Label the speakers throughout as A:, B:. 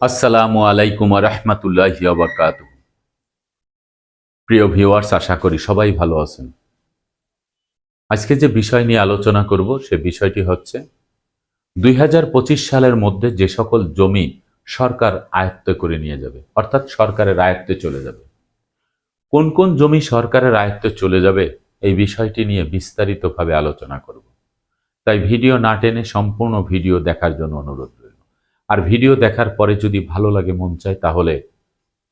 A: আসসালামু আলাইকুম রহমতুল্লাহ বরকাত প্রিয় ভিউয়ার্স, আশা করি সবাই ভালো আছেন। আজকে যে বিষয় নিয়ে আলোচনা করব, সে বিষয়টি হচ্ছে দুই হাজার পঁচিশ সালের মধ্যে যে সকল জমি সরকার আয়ত্ত করে নিয়ে যাবে, অর্থাৎ সরকারের আয়ত্তে চলে যাবে। কোন কোন জমি সরকারের আয়ত্তে চলে যাবে, এই বিষয়টি নিয়ে বিস্তারিতভাবে আলোচনা করব। তাই ভিডিও না টেনে সম্পূর্ণ ভিডিও দেখার জন্য অনুরোধ আর ভিডিও দেখার পরে যদি ভালো লাগে, মন চায়, তাহলে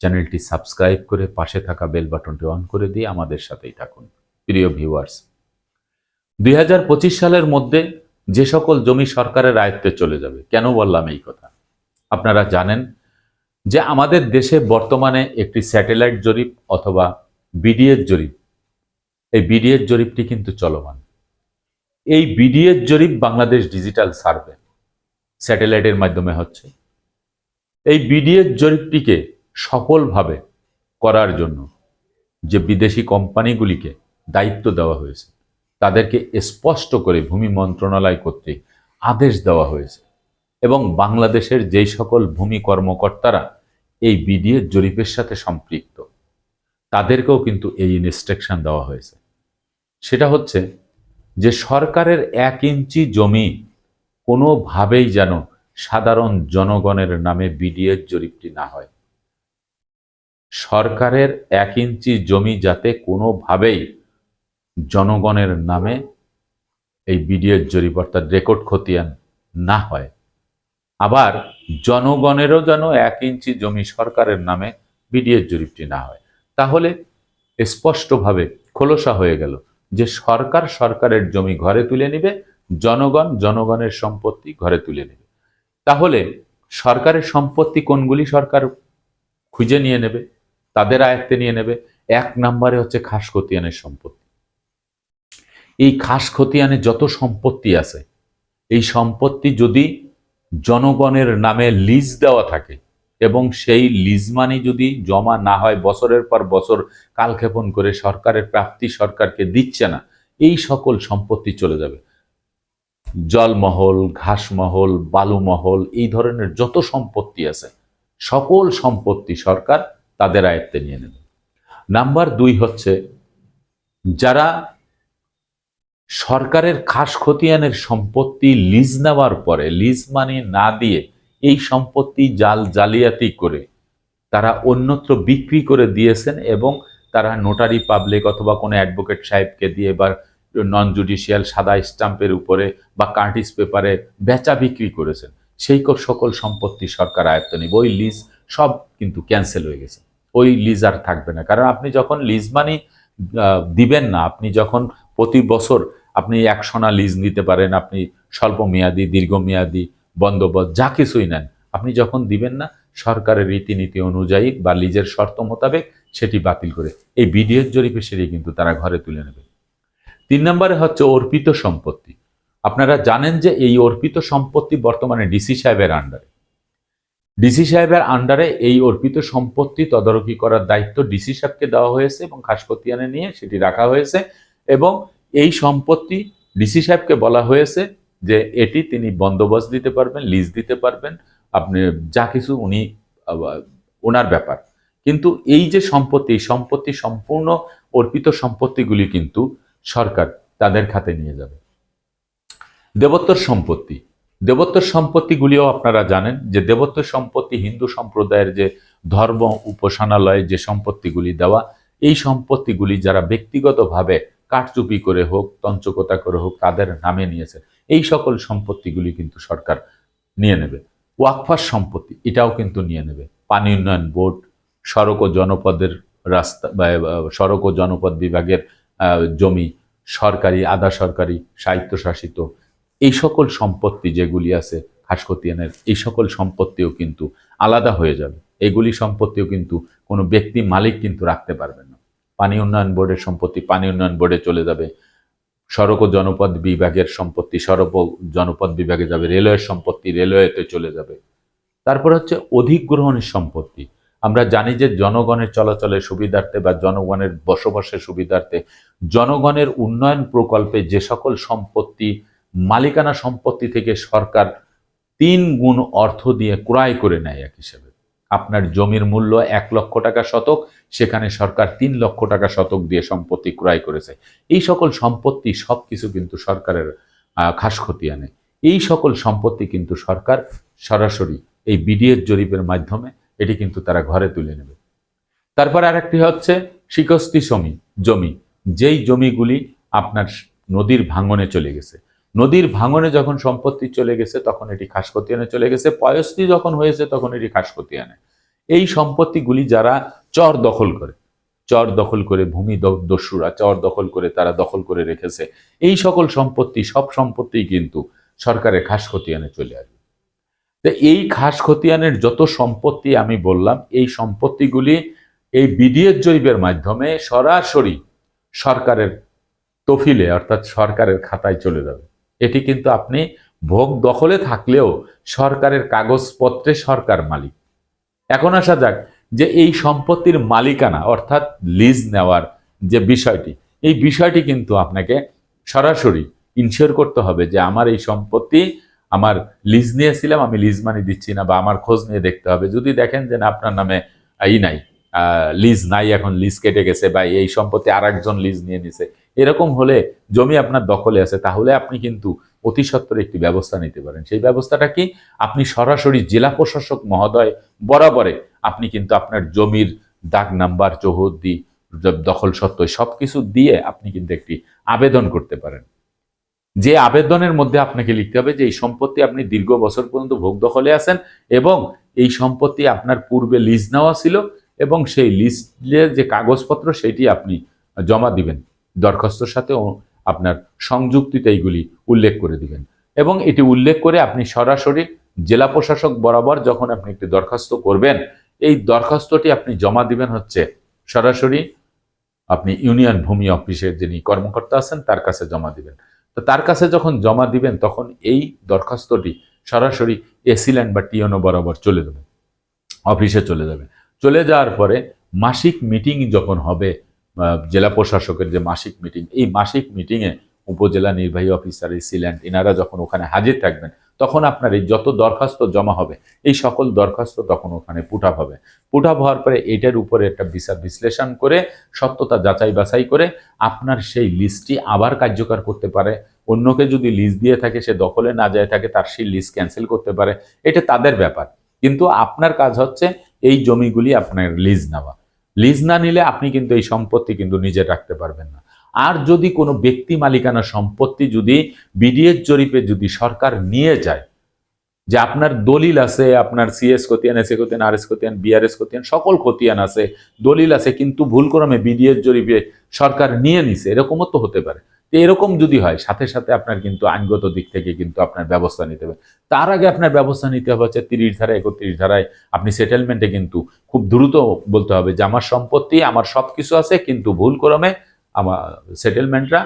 A: চ্যানেলটি সাবস্ক্রাইব করে পাশে থাকা বেল বাটনটি অন করে দিয়ে আমাদের সাথেই থাকুন। প্রিয় ভিউয়ার্স, দুই হাজার পঁচিশ সালের মধ্যে যে সকল জমি সরকারের আয়ত্তে চলে যাবে, কেন বললাম এই কথা? আপনারা জানেন যে আমাদের দেশে বর্তমানে একটি স্যাটেলাইট জরিপ অথবা বিডিএর জরিপ, এই বিডিএর জরিপটি কিন্তু চলমান। এই বিডিএর জরিপ বাংলাদেশ ডিজিটাল সার্ভে। স্যাটেলাইটের মাধ্যমে হচ্ছে। এই বিডিএর জরিপটিকে সফলভাবে করার জন্য যে বিদেশি কোম্পানিগুলিকে দায়িত্ব দেওয়া হয়েছে, তাদেরকে স্পষ্ট করে ভূমি মন্ত্রণালয় কর্তৃক আদেশ দেওয়া হয়েছে এবং বাংলাদেশের যেই সকল ভূমি কর্মকর্তারা এই বিডিএ জরিপের সাথে সম্পৃক্ত, তাদেরকেও কিন্তু এই ইনস্ট্রাকশন দেওয়া হয়েছে। সেটা হচ্ছে যে সরকারের এক ইঞ্চি জমি কোনোভাবেই যেন সাধারণ জনগণের নামে বিডিএর জরিপটি না হয়। সরকারের এক ইঞ্চি জমি যাতে কোনোভাবেই জনগণের নামে এই বিডিএর জরিপ অর্থাৎ রেকর্ড খতিয়ান না হয়। আবার জনগণেরও যেন এক ইঞ্চি জমি সরকারের নামে বিডিএর জরিপটি না হয়। তাহলে স্পষ্টভাবে খোলসা হয়ে গেল যে সরকার সরকারের জমি ঘরে তুলে নেবে জনগণ জনগণের সম্পত্তি ঘরে তুলে নেবে। তাহলে সরকারের সম্পত্তি কোনগুলি সরকার খুঁজে নিয়ে নেবে, তাদের আয়ত্তে নিয়ে নেবে? এক নম্বরে হচ্ছে খাস খতিয়ানের সম্পত্তি। এই খাস খতিয়ানে যত সম্পত্তি আছে, এই সম্পত্তি যদি জনগণের নামে লিজ দেওয়া থাকে এবং সেই লিজ মানি যদি জমা না হয় বছরের পর বছর কালক্ষেপণ করে সরকারের প্রাপ্তি সরকারকে দিচ্ছে না, এই সকল সম্পত্তি চলে যাবে। জলমহল, ঘাসমহল, বালুমহল, এই ধরনের যত সম্পত্তি আছে, সকল সম্পত্তি সরকার তাদের আয়ত্তে নিয়ে নেবে। নাম্বার দুই হচ্ছে, যারা সরকারের খাস খতিয়ানের সম্পত্তি লিজ নেওয়ার পরে, লিজ মানি না দিয়ে এই সম্পত্তি জাল জালিয়াতি করে তারা অন্যত্র বিক্রি করে দিয়েছেন এবং তারা নোটারি পাবলিক অথবা কোনো অ্যাডভোকেট সাহেবকে দিয়ে বা নন জুডিশিয়াল সাদা স্টাম্পের উপরে বা কার্টিস পেপারে বেচা বিক্রি করেছেন। সেই সকল সম্পত্তি সরকার আয়ত্ত নেবে ওই লিজ সব কিন্তু ক্যান্সেল হয়ে গেছে। ওই লিজ আর থাকবে না। কারণ আপনি যখন লিজ মানি দিবেন না, আপনি যখন প্রতি বছর আপনি এক একশোনা লিজ নিতে পারেন, আপনি স্বল্প মেয়াদি দীর্ঘমেয়াদি, বন্দোবস্ত, যা কিছুই নেন, আপনি যখন দিবেন না, সরকারের রীতিনীতি অনুযায়ী বা লিজের শর্ত মোতাবেক সেটি বাতিল করে। এই বিডিএর জরিপে সেটি কিন্তু তারা ঘরে তুলে নেবে। তিন নম্বরে হচ্ছে অর্পিত সম্পত্তি। আপনারা জানেন যে এই অর্পিত সম্পত্তি বর্তমানে ডিসি সাহেবের আন্ডারে। ডিসি সাহেবের আন্ডারে এই অর্পিত সম্পত্তি তদারকি করার দায়িত্ব ডিসি সাহেবকে দেওয়া হয়েছে এবং খাসকতিয়ানে নিয়ে সেটি রাখা হয়েছে এবং এই সম্পত্তি ডিসি সাহেবকে বলা হয়েছে যে এটি তিনি বন্দোবস্ত দিতে পারবেন, লিজ দিতে পারবেন, আপনি যা কিছু উনি ওনার ব্যাপার। কিন্তু এই যে সম্পত্তি সম্পত্তি সম্পূর্ণ অর্পিত সম্পত্তিগুলি কিন্তু সরকার তাদের খাতে নিয়ে যাবে। দেবত্বর সম্পত্তি। দেবত্বর সম্পত্তিগুলিও আপনারা জানেন যে দেবত্বর সম্পত্তি হিন্দু সম্প্রদায়ের যে ধর্ম, উপাসনালয়ে, যে সম্পত্তিগুলি দেওয়া, এই সম্পত্তিগুলি যারা ব্যক্তিগতভাবে কাঠচুপি করে হোক তঞ্চকতা করে হোক, তাদের নামে নিয়েছে। এই সকল সম্পত্তিগুলি কিন্তু সরকার নিয়ে নেবে। ওয়াকফার সম্পত্তি, এটাও কিন্তু নিয়ে নেবে। পানি উন্নয়ন বোর্ড, সড়ক ও জনপদের রাস্তা সড়ক ও জনপদ বিভাগের জমি, সরকারি, আধা সরকারি, স্বায়ত্তশাসিত, এই সকল সম্পত্তি যেগুলি আছে খাসকতিয়ানের এই সকল সম্পত্তিও কিন্তু আলাদা হয়ে যাবে। এগুলি সম্পত্তিও কিন্তু কোনো ব্যক্তি মালিক কিন্তু রাখতে পারবেন না। পানি উন্নয়ন বোর্ডের সম্পত্তি পানি উন্নয়ন বোর্ডে চলে যাবে। সড়ক ও জনপদ বিভাগের সম্পত্তি, সড়ক জনপদ বিভাগে যাবে। রেলওয়ের সম্পত্তি রেলওয়েতে চলে যাবে। তারপর হচ্ছে অধিগ্রহণের সম্পত্তি। আমরা জানি যে জনগণের চলাচলের সুবিধার্থে বা জনগণের বসবাসের সুবিধার্থে জনগণের উন্নয়ন প্রকল্পে যে সকল সম্পত্তি, মালিকানা সম্পত্তি থেকে সরকার তিন গুণ অর্থ দিয়ে ক্রয় করে নেয় এক হিসেবে। আপনার জমির মূল্য এক লক্ষ টাকা শতক, সেখানে সরকার তিন লক্ষ টাকা শতক দিয়ে সম্পত্তি ক্রয় করেছে। এই সকল সম্পত্তি সব কিছু কিন্তু সরকারের খাস খতিয়ানে এই সকল সম্পত্তি কিন্তু সরকার সরাসরি এই বিডিএর জরিপের মাধ্যমে এটি কিন্তু তারা ঘরে তুলে নেবে। তারপর আরেকটি হচ্ছে শিকস্তি জমি জমি। যেই জমিগুলি আপনার নদীর ভাঙনে চলে গেছে। নদীর ভাঙনে যখন সম্পত্তি চলে গেছে, তখন এটি খাস খতিয়ানে চলে গেছে পয়স্তি যখন হয়েছে, তখন এটি খাস খতিয়ানে এই সম্পত্তিগুলি যারা চর দখল করে, চর দখল করে ভূমি দস্যুরা, চর দখল করে তারা দখল করে রেখেছে। এই সকল সম্পত্তি, সব সম্পত্তি কিন্তু সরকারের খাস খতিয়ানে চলে আসবে। তো এই খাস খতিয়ানের যত সম্পত্তি আমি বললাম, এই সম্পত্তিগুলি এই বিডিএর জৈবের মাধ্যমে সরাসরি সরকারের তফিলে, অর্থাৎ সরকারের খাতায় চলে যাবে। এটি কিন্তু আপনি ভোগ দখলে থাকলেও সরকারের কাগজপত্রে সরকার মালিক। এখন আসা যাক যে এই সম্পত্তির মালিকানা, অর্থাৎ লিজ নেওয়ার যে বিষয়টি, এই বিষয়টি কিন্তু আপনাকে সরাসরি ইনশিওর করতে হবে যে আমার এই সম্পত্তি আমার লিজ নিয়েছিলাম, আমি লিজ মানি দিচ্ছি না বা আমার খোঁজ নিয়ে দেখতে হবে। যদি দেখেন যে না, আপনার নামে ই নাই লিজ নাই, এখন লিজ কেটে গেছে বা এই সম্পত্তি আর একজন লিজ নিয়ে নিছে, এরকম হলে জমি আপনার দখলে আছে, তাহলে আপনি কিন্তু অতি সত্বর একটি ব্যবস্থা নিতে পারেন। সেই ব্যবস্থাটা কি? আপনি সরাসরি জেলা প্রশাসক মহোদয় বরাবরে আপনি কিন্তু আপনার জমির দাগ নাম্বার, চৌহদ্দি, দখল সত্ত্ব সব কিছু দিয়ে আপনি কিন্তু একটি আবেদন করতে পারেন। যে আবেদনের মধ্যে আপনাকে লিখতে হবে যে এই সম্পত্তি আপনি দীর্ঘ বছর পর্যন্ত ভোগ দখলে আছেন এবং এই সম্পত্তি আপনার পূর্বে লিজ নেওয়া ছিল এবং সেই লিস্টের যে কাগজপত্র সেটি আপনি জমা দিবেন। দরখাস্তর সাথে আপনার সংযুক্তিতে এইগুলি উল্লেখ করে দিবেন। এবং এটি উল্লেখ করে আপনি সরাসরি জেলা প্রশাসক বরাবর যখন আপনি একটি দরখাস্ত করবেন, এই দরখাস্তটি আপনি জমা দিবেন হচ্ছে সরাসরি আপনি ইউনিয়ন ভূমি অফিসের যিনি কর্মকর্তা আছেন তার কাছে জমা দিবেন। তো তার কাছে যখন জমা দিবেন, তখন এই দরখাস্তটি সরাসরি এসিল্যান্ড বা টিএনও বরাবর চলে যাবে। অফিসে চলে যাবে। চলে যাওয়ার পরে মাসিক মিটিং যখন হবে জেলা প্রশাসকের যে মাসিক মিটিং, এই মাসিক মিটিংয়ে উপজেলা নির্বাহী অফিসার এসিল্যান্ড এনারা যখন ওখানে হাজির থাকবেন তখন আপনার এই যত দরখাস্ত জমা হবে, এই সকল দরখাস্ত তখন ওখানে পুট হবে। পুট হওয়ার পরে এটার উপরে একটা বিচার বিশ্লেষণ করে, সত্যতা যাচাই বাছাই করে আপনার সেই লিস্টটি আবার কার্যকর করতে পারে। অন্যকে যদি লিস্ট দিয়ে থাকে, সে দখলে না যায় থাকে, তার সেই লিস্ট ক্যান্সেল করতে পারে। এটা তাদের ব্যাপার। কিন্তু আপনার কাজ হচ্ছে এই জমিগুলি আপনার লিজ নেওয়া। লিজ না নিলে আপনি কিন্তু এই সম্পত্তি কিন্তু নিজে রাখতে পারবেন না। আর যদি কোনো ব্যক্তি মালিকানা সম্পত্তি যদি বিডিএস জরিপে যদি সরকার নিয়ে যায়, যে আপনার দলিল আছে, আপনার সিএস খতিয়ান, এস এ খতিয়ান, আর এস খতিয়ান বিআরএস খতিয়ান, সকল খতিয়ান আছে, দলিল আছে, কিন্তু ভুলক্রমে বিডিএস জরিপে সরকার নিয়ে নিছে, এরকমও তো হতে পারে। তো এরকম যদি হয়, সাথে সাথে আপনার কিন্তু আইনগত দিক থেকে কিন্তু আপনার ব্যবস্থা নিতে হবে। তার আগে আপনার ব্যবস্থা নিতে হবে হচ্ছে তিরিশ ধারায়, একত্রিশ ধারায় আপনি সেটেলমেন্টে কিন্তু খুব দ্রুত বলতে হবে যে আমার সম্পত্তি, আমার সব কিছু আছে, কিন্তু ভুল ক্রমে আমার সেটেলমেন্টরা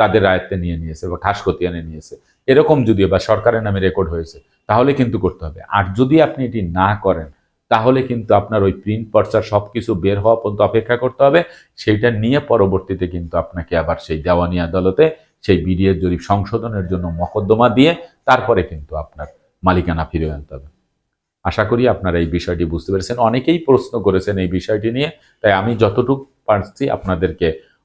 A: তাদের আয়ত্তে নিয়ে নিয়েছে বা খাস খতিয়ানে নিয়েছে। এরকম যদি, বা সরকারের নামে রেকর্ড হয়েছে, তাহলে কিন্তু করতে হবে। আর যদি আপনি এটি না করেন, তাহলে কিন্তু আপনার ওই প্রিন্ট পর্চার সব কিছু বের হওয়া পর্যন্ত অপেক্ষা করতে হবে। সেইটা নিয়ে পরবর্তীতে কিন্তু আপনাকে আবার সেই দেওয়ানি আদালতে, সেই বিডিএর জরিপ সংশোধনের জন্য মকদ্দমা দিয়ে, তারপরে কিন্তু আপনার মালিকানা ফিরে আনতে হবে। আশা করি আপনারা এই বিষয়টি বুঝতে পেরেছেন। অনেকেই প্রশ্ন করেছেন এই বিষয়টি নিয়ে। তাই আমি যতটুকু পারছি আপনাদেরকে